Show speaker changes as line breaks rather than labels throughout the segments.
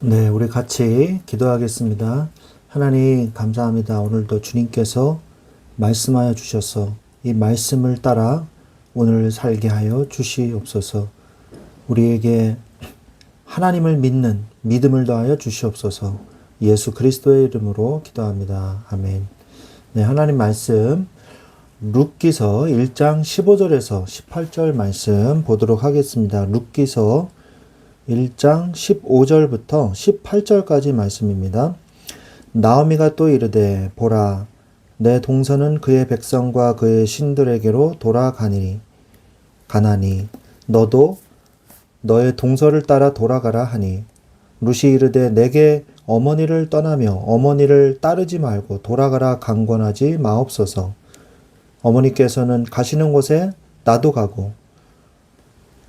네, 우리 같이 기도하겠습니다. 하나님, 감사합니다. 오늘도 주님께서 말씀하여 주셔서 이 말씀을 따라 오늘 살게 하여 주시옵소서. 우리에게 하나님을 믿는 믿음을 더하여 주시옵소서. 예수 그리스도의 이름으로 기도합니다. 아멘. 네, 하나님 말씀 룻기서 1장 15절에서 18절 말씀 보도록 하겠습니다. 룻기서 1장 15절부터 18절까지 말씀입니다. 나오미가 또 이르되 보라 내 동서는 그의 백성과 그의 신들에게로 돌아가니 가나니 너도 너의 동서를 따라 돌아가라 하니 룻이 이르되 내게 어머니를 떠나며 어머니를 따르지 말고 돌아가라 강권하지 마옵소서 어머니께서는 가시는 곳에 나도 가고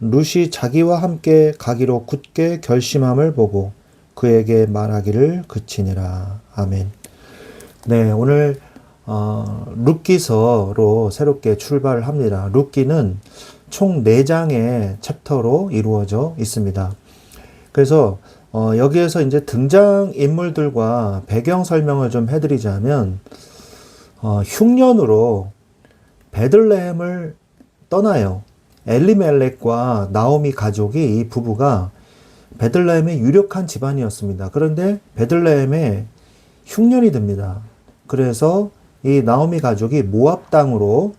룻이 자기와 함께 가기로 굳게 결심함을 보고 그에게 말하기를 그치니라. 아멘. 네, 오늘 어, 룻기서로 새롭게 출발을 합니다. 룻기는 총 4장의 챕터로 이루어져 있습니다. 그래서 어, 여기에서 이제 등장 인물들과 배경 설명을 좀 해드리자면 어, 흉년으로 베들레헴을 떠나요. 엘리멜렉과 나오미 가족이 이 부부가 베들레헴의 유력한 집안이었습니다. 그런데 베들레헴에 흉년이 듭니다. 그래서 이 나오미 가족이 모압 땅으로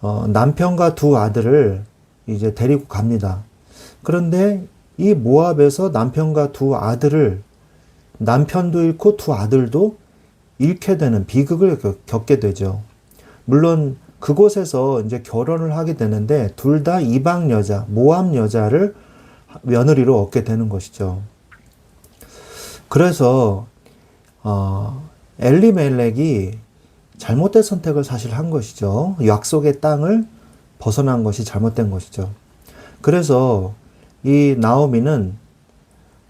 어, 남편과 두 아들을 이제 데리고 갑니다. 그런데 이 모압에서 남편과 두 아들을 남편도 잃고 두 아들도 잃게 되는 비극을 겪게 되죠. 물론 그곳에서 이제 결혼을 하게 되는데 둘 다 이방 여자, 모함 여자를 며느리로 얻게 되는 것이죠. 그래서 어, 엘리멜렉이 잘못된 선택을 사실 한 것이죠. 약속의 땅을 벗어난 것이 잘못된 것이죠. 그래서 이 나오미는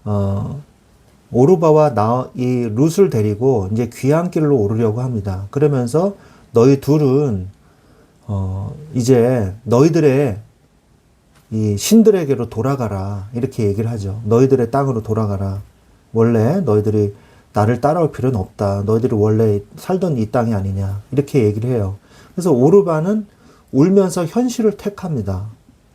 어, 오르바와 나, 이 룻을 데리고 이제 귀향길로 오르려고 합니다. 그러면서 너희 둘은 어, 이제 너희들의 이 신들에게로 돌아가라. 이렇게 얘기를 하죠. 너희들의 땅으로 돌아가라. 원래 너희들이 나를 따라올 필요는 없다. 너희들이 원래 살던 이 땅이 아니냐. 이렇게 얘기를 해요. 그래서 오르바는 울면서 현실을 택합니다.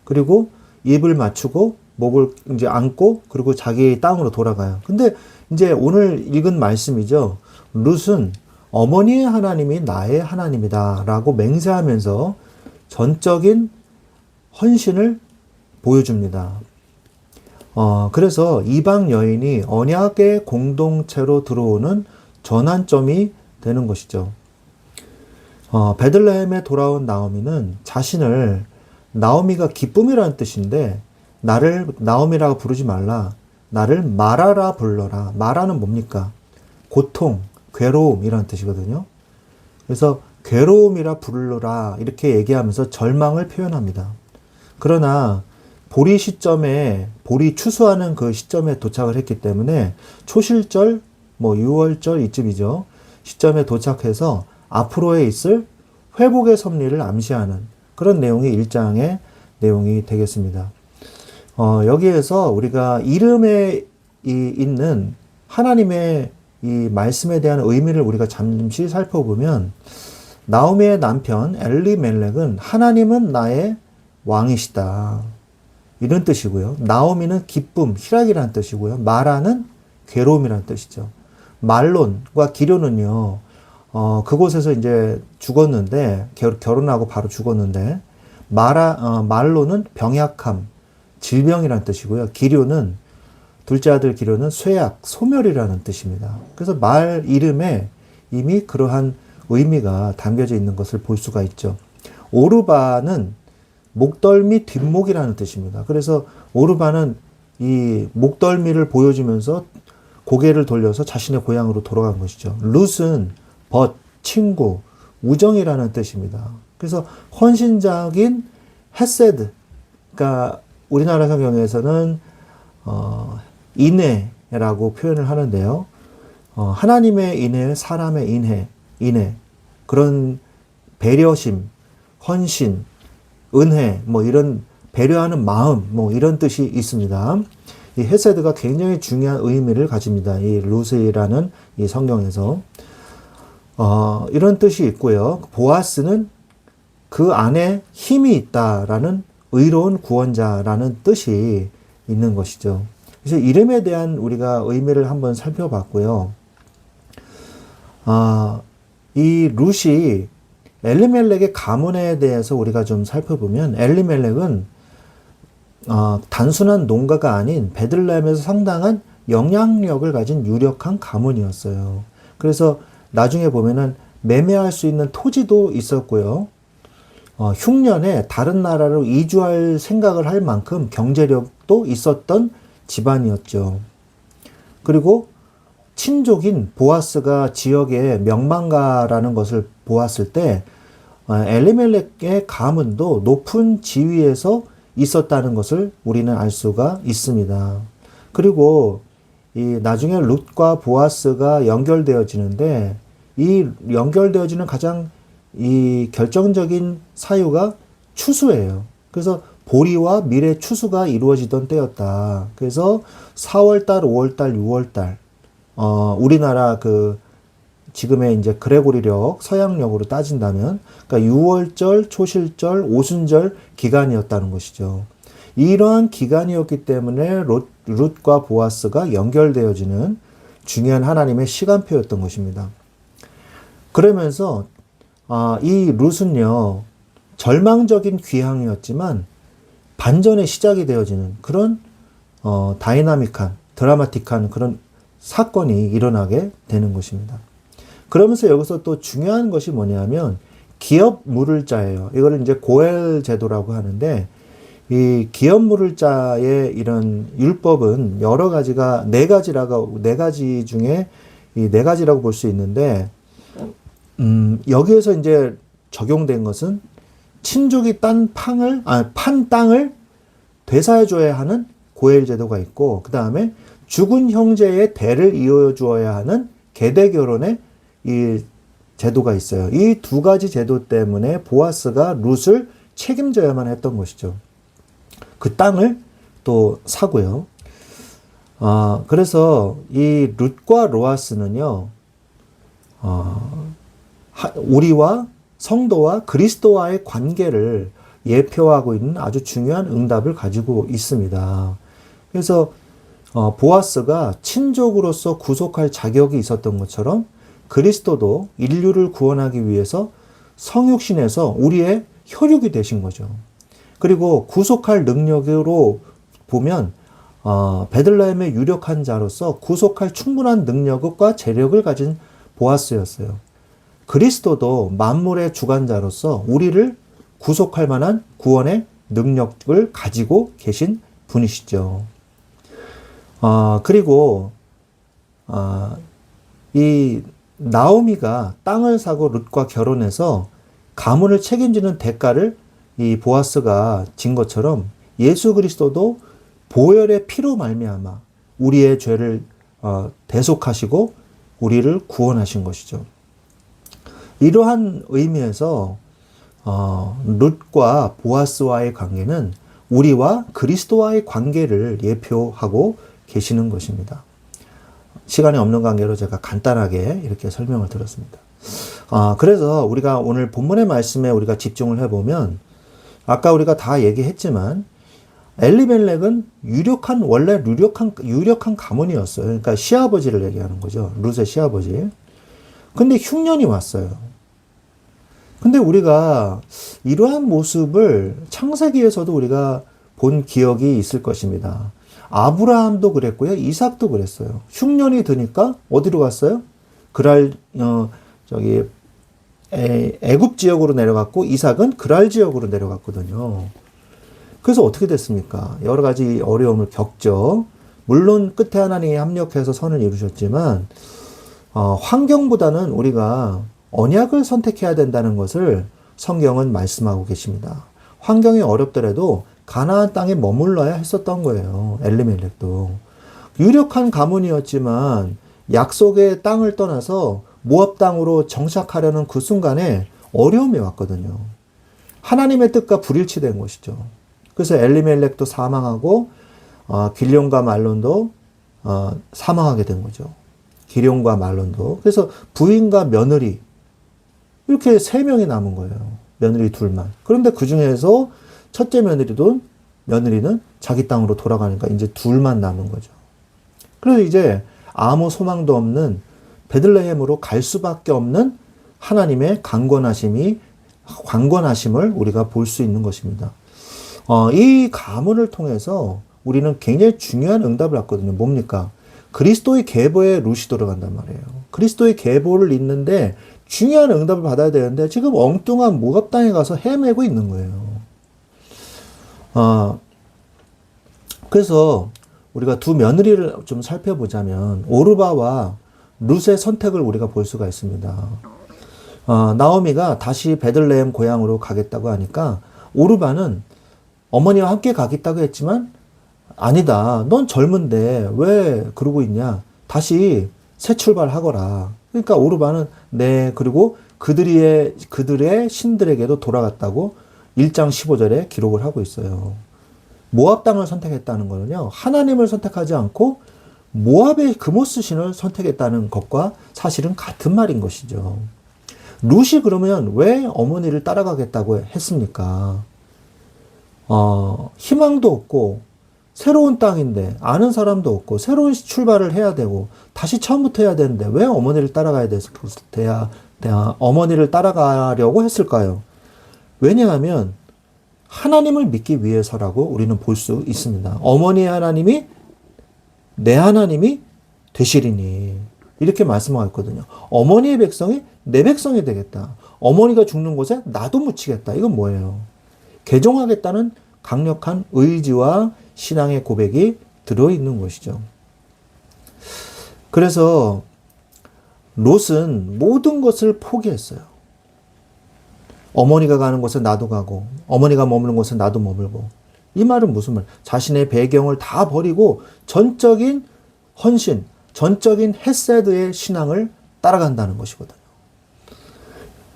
그리고 입을 맞추고 목을 이제 안고 그리고 자기 땅으로 돌아가요. 근데 이제 오늘 읽은 말씀이죠. 룻은 어머니의 하나님이 나의 하나님이다. 라고 맹세하면서 전적인 헌신을 보여줍니다. 어, 그래서 이방 여인이 언약의 공동체로 들어오는 전환점이 되는 것이죠. 어, 베들레헴에 돌아온 나오미는 자신을 나오미가 기쁨이라는 뜻인데 나를 나오미라고 부르지 말라. 나를 마라라 불러라. 마라는 뭡니까? 고통, 괴로움이라는 뜻이거든요. 그래서 괴로움이라 부르라 이렇게 얘기하면서 절망을 표현합니다. 그러나 보리 시점에 보리 추수하는 그 시점에 도착을 했기 때문에 초실절 뭐 6월절 이쯤이죠. 시점에 도착해서 앞으로에 있을 회복의 섭리를 암시하는 그런 내용이 일장의 내용이 되겠습니다. 어, 여기에서 우리가 이름에 이, 있는 하나님의 이 말씀에 대한 의미를 우리가 잠시 살펴보면 나오미의 남편 엘리멜렉은 하나님은 나의 왕이시다. 이런 뜻이고요. 나오미는 기쁨, 희락이라는 뜻이고요. 마라는 괴로움이라는 뜻이죠. 말론과 기료는요, 어, 그곳에서 이제 죽었는데, 결 혼하고 바로 죽었는데, 마라, 어, 말로는 병약함, 질병이라는 뜻이고요. 기료는 둘째 아들 기료는 쇠약, 소멸이라는 뜻입니다. 그래서 말 이름에 이미 그러한 의미가 담겨져 있는 것을 볼 수가 있죠. 오르바는 목덜미 뒷목이라는 뜻입니다. 그래서 오르바는 이 목덜미를 보여주면서 고개를 돌려서 자신의 고향으로 돌아간 것이죠. 룻은 벗, 친구, 우정이라는 뜻입니다. 그래서 헌신적인 헤세드, 그러니까 우리나라 성경에서는 어, 인애라고 표현을 하는데요. 어, 하나님의 인애, 사람의 인애, 인애 그런 배려심, 헌신, 은혜, 뭐 이런 배려하는 마음, 뭐 이런 뜻이 있습니다. 이 헤세드가 굉장히 중요한 의미를 가집니다. 이 루스라는 이 성경에서 어, 이런 뜻이 있고요. 보아스는 그 안에 힘이 있다라는 의로운 구원자라는 뜻이 있는 것이죠. 그래서 이름에 대한 우리가 의미를 한번 살펴봤고요. 아, 이 룻이 엘리멜렉의 가문에 대해서 우리가 좀 살펴보면 엘리멜렉은 어, 단순한 농가가 아닌 베들레헴에서 상당한 영향력을 가진 유력한 가문이었어요. 그래서 나중에 보면은 매매할 수 있는 토지도 있었고요. 어, 흉년에 다른 나라로 이주할 생각을 할 만큼 경제력도 있었던 집안이었죠. 그리고 친족인 보아스가 지역의 명망가라는 것을 보았을 때 어, 엘리멜렉의 가문도 높은 지위에서 있었다는 것을 우리는 알 수가 있습니다. 그리고 이 나중에 룻과 보아스가 연결되어지는데 이 연결되어지는 가장 이 결정적인 사유가 추수예요. 그래서 보리와 밀의 추수가 이루어지던 때였다. 그래서 4월달, 5월달, 6월달, 어, 우리나라 그 지금의 이제 그레고리력 서양력으로 따진다면 그러니까 6월절, 초실절, 오순절 기간이었다는 것이죠. 이러한 기간이었기 때문에 롯, 룻과 보아스가 연결되어지는 중요한 하나님의 시간표였던 것입니다. 그러면서 아, 이 룻은요 절망적인 귀향이었지만 반전의 시작이 되어지는 그런 어, 다이나믹한 드라마틱한 그런 사건이 일어나게 되는 것입니다. 그러면서 여기서 또 중요한 것이 뭐냐면 기업 물을 자예요. 이거를 이제 고엘 제도라고 하는데 이 기업 물을 자의 이런 율법은 여러 가지가 네 가지라고 네 가지 중에 이 네 가지라고 볼 수 있는데 음, 여기에서 이제 적용된 것은 친족이 딴 팡을 아, 판 땅을 되사해 줘야 하는 고엘 제도가 있고 그 다음에 죽은 형제의 대를 이어 주어야 하는 계대 결혼의 이 제도가 있어요. 이 두 가지 제도 때문에 보아스가 룻을 책임져야만 했던 것이죠. 그 땅을 또 사고요. 아, 그래서 이 룻과 로아스는요, 어, 우리와 성도와 그리스도와의 관계를 예표하고 있는 아주 중요한 응답을 가지고 있습니다. 그래서 어, 보아스가 친족으로서 구속할 자격이 있었던 것처럼 그리스도도 인류를 구원하기 위해서 성육신에서 우리의 혈육이 되신 거죠. 그리고 구속할 능력으로 보면 어, 베들레헴의 유력한 자로서 구속할 충분한 능력과 재력을 가진 보아스였어요. 그리스도도 만물의 주관자로서 우리를 구속할 만한 구원의 능력을 가지고 계신 분이시죠. 어, 그리고 어, 이 나오미가 땅을 사고 룻과 결혼해서 가문을 책임지는 대가를 이 보아스가 진 것처럼 예수 그리스도도 보혈의 피로 말미암아 우리의 죄를 어, 대속하시고 우리를 구원하신 것이죠. 이러한 의미에서 어, 룻과 보아스와의 관계는 우리와 그리스도와의 관계를 예표하고 계시는 것입니다. 시간이 없는 관계로 제가 간단하게 이렇게 설명을 드렸습니다. 아, 그래서 우리가 오늘 본문의 말씀에 우리가 집중을 해보면 아까 우리가 다 얘기했지만 엘리멜렉은 유력한 원래 유력한 유력한 가문이었어요. 그러니까 시아버지를 얘기하는 거죠. 룻의 시아버지. 근데 흉년이 왔어요. 근데 우리가 이러한 모습을 창세기에서도 우리가 본 기억이 있을 것입니다. 아브라함도 그랬고요. 이삭도 그랬어요. 흉년이 드니까 어디로 갔어요? 그랄 어 저기 애, 애굽 지역으로 내려갔고 이삭은 그랄 지역으로 내려갔거든요. 그래서 어떻게 됐습니까? 여러 가지 어려움을 겪죠. 물론 끝에 하나님이 합력해서 선을 이루셨지만 어, 환경보다는 우리가 언약을 선택해야 된다는 것을 성경은 말씀하고 계십니다. 환경이 어렵더라도 가나안 땅에 머물러야 했었던 거예요. 엘리멜렉도 유력한 가문이었지만 약속의 땅을 떠나서 모압 땅으로 정착하려는 그 순간에 어려움이 왔거든요. 하나님의 뜻과 불일치된 것이죠. 그래서 엘리멜렉도 사망하고 어, 길룡과 말론도 어, 사망하게 된 거죠. 기룡과 말론도. 그래서 부인과 며느리 이렇게 세 명이 남은 거예요. 며느리 둘만. 그런데 그 중에서 첫째 며느리도 며느리는 자기 땅으로 돌아가니까 이제 둘만 남은 거죠. 그래서 이제 아무 소망도 없는 베들레헴으로 갈 수밖에 없는 하나님의 강권하심이 강권하심을 우리가 볼 수 있는 것입니다. 어, 이 가문을 통해서 우리는 굉장히 중요한 응답을 받거든요. 뭡니까? 그리스도의 계보에 루시 들어간단 말이에요. 그리스도의 계보를 잇는데 중요한 응답을 받아야 되는데 지금 엉뚱한 땅에 가서 헤매고 있는 거예요. 어, 그래서 우리가 두 며느리를 좀 살펴보자면 오르바와 룻의 선택을 우리가 볼 수가 있습니다. 어, 나오미가 다시 베들레헴 고향으로 가겠다고 하니까 오르바는 어머니와 함께 가겠다고 했지만 아니다. 넌 젊은데 왜 그러고 있냐? 다시 새 출발하거라. 그러니까 오르바는 네 그리고 그들의 그들의 신들에게도 돌아갔다고 1장 15절에 기록을 하고 있어요. 모압 땅을 선택했다는 거는요. 하나님을 선택하지 않고 모압의 금오스 신을 선택했다는 것과 사실은 같은 말인 것이죠. 룻이 그러면 왜 어머니를 따라가겠다고 했습니까? 어, 희망도 없고 새로운 땅인데 아는 사람도 없고 새로운 출발을 해야 되고 다시 처음부터 해야 되는데 왜 어머니를 따라가야 돼야 어머니를 따라가려고 했을까요? 왜냐하면 하나님을 믿기 위해서라고 우리는 볼 수 있습니다. 어머니의 하나님이 내 하나님이 되시리니 이렇게 말씀하고 있거든요. 어머니의 백성이 내 백성이 되겠다. 어머니가 죽는 곳에 나도 묻히겠다. 이건 뭐예요? 개종하겠다는 강력한 의지와 신앙의 고백이 들어있는 것이죠. 그래서 롯은 모든 것을 포기했어요. 어머니가 가는 곳에 나도 가고, 어머니가 머무는 곳에 나도 머물고. 이 말은 무슨 말? 자신의 배경을 다 버리고 전적인 헌신, 전적인 헤세드의 신앙을 따라간다는 것이거든요.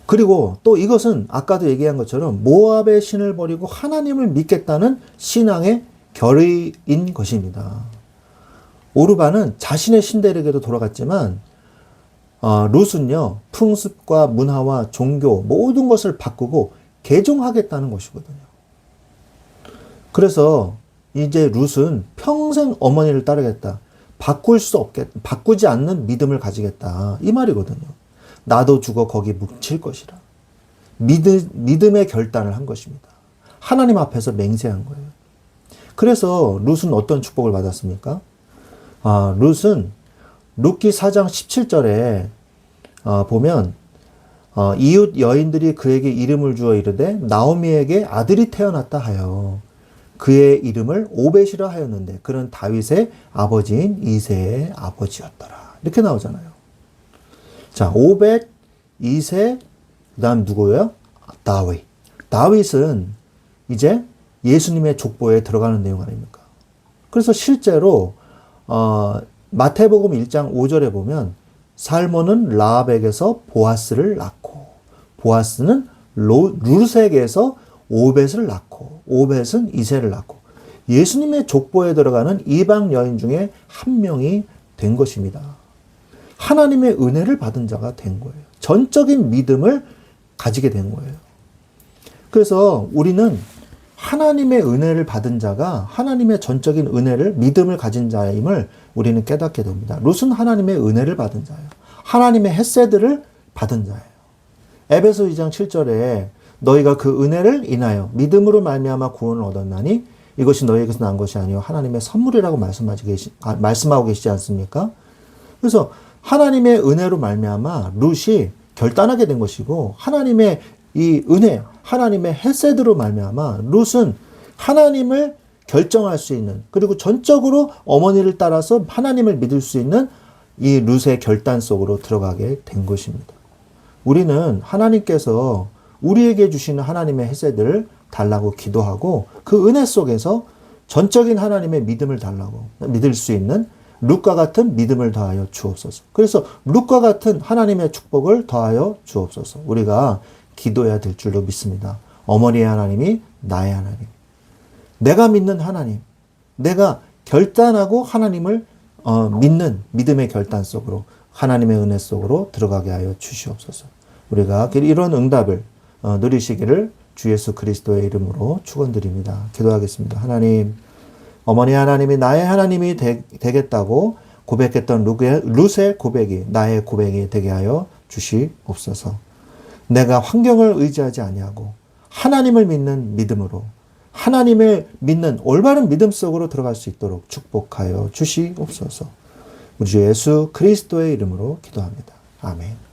그리고 또 이것은 아까도 얘기한 것처럼 모압의 신을 버리고 하나님을 믿겠다는 신앙의 결의인 것입니다. 오르바는 자신의 신들에게도 돌아갔지만 어, 룻은요 풍습과 문화와 종교 모든 것을 바꾸고 개종하겠다는 것이거든요. 그래서 이제 룻은 평생 어머니를 따르겠다. 바꿀 수 없겠, 바꾸지 않는 믿음을 가지겠다. 이 말이거든요. 나도 죽어 거기 묻힐 것이라. 믿음, 믿음의 결단을 한 것입니다. 하나님 앞에서 맹세한 거예요. 그래서 룻은 어떤 축복을 받았습니까? 아, 룻은 룻기 4장 17절에 어, 보면 어, 이웃 여인들이 그에게 이름을 주어 이르되 나오미에게 아들이 태어났다 하여 그의 이름을 오벳이라 하였는데 그는 다윗의 아버지인 이세의 아버지였더라. 이렇게 나오잖아요. 자, 오벳, 이세, 그다음 누구예요? 다윗. 다윗은 이제 예수님의 족보에 들어가는 내용 아닙니까? 그래서 실제로 어, 마태복음 1장 5절에 보면 살몬은 라합에게서 보아스를 낳고 보아스는 로, 룻에게서 오벳을 낳고 오벳은 이세를 낳고 예수님의 족보에 들어가는 이방 여인 중에 한 명이 된 것입니다. 하나님의 은혜를 받은 자가 된 거예요. 전적인 믿음을 가지게 된 거예요. 그래서 우리는 하나님의 은혜를 받은 자가 하나님의 전적인 은혜를 믿음을 가진 자임을 우리는 깨닫게 됩니다. 룻은 하나님의 은혜를 받은 자예요. 하나님의 햇세드를 받은 자예요. 에베소 2장 7절에 너희가 그 은혜를 인하여 믿음으로 말미암아 구원을 얻었나니 이것이 너희에게서 난 것이 아니요 하나님의 선물이라고 말씀하지 계시, 아, 말씀하고 계시지 않습니까? 그래서 하나님의 은혜로 말미암아 룻이 결단하게 된 것이고 하나님의 이 은혜, 하나님의 헬세드로 말미암아 룻은 하나님을 결정할 수 있는 그리고 전적으로 어머니를 따라서 하나님을 믿을 수 있는 이 룻의 결단 속으로 들어가게 된 것입니다. 우리는 하나님께서 우리에게 주시는 하나님의 혜세들을 달라고 기도하고 그 은혜 속에서 전적인 하나님의 믿음을 달라고 믿을 수 있는 룻과 같은 믿음을 더하여 주옵소서. 그래서 룻과 같은 하나님의 축복을 더하여 주옵소서. 우리가 기도해야 될 줄로 믿습니다. 어머니의 하나님이 나의 하나님. 내가 믿는 하나님. 내가 결단하고 하나님을 어, 믿는 믿음의 결단 속으로 하나님의 은혜 속으로 들어가게 하여 주시옵소서. 우리가 이런 응답을 어, 누리시기를 주 예수 그리스도의 이름으로 축원드립니다. 기도하겠습니다. 하나님, 어머니 하나님이 나의 하나님이 되, 겠다고 고백했던 룻의, 룻의 고백이 나의 고백이 되게 하여 주시옵소서. 내가 환경을 의지하지 아니하고 하나님을 믿는 믿음으로 하나님을 믿는 올바른 믿음 속으로 들어갈 수 있도록 축복하여 주시옵소서. 우리 주 예수 그리스도의 이름으로 기도합니다. 아멘.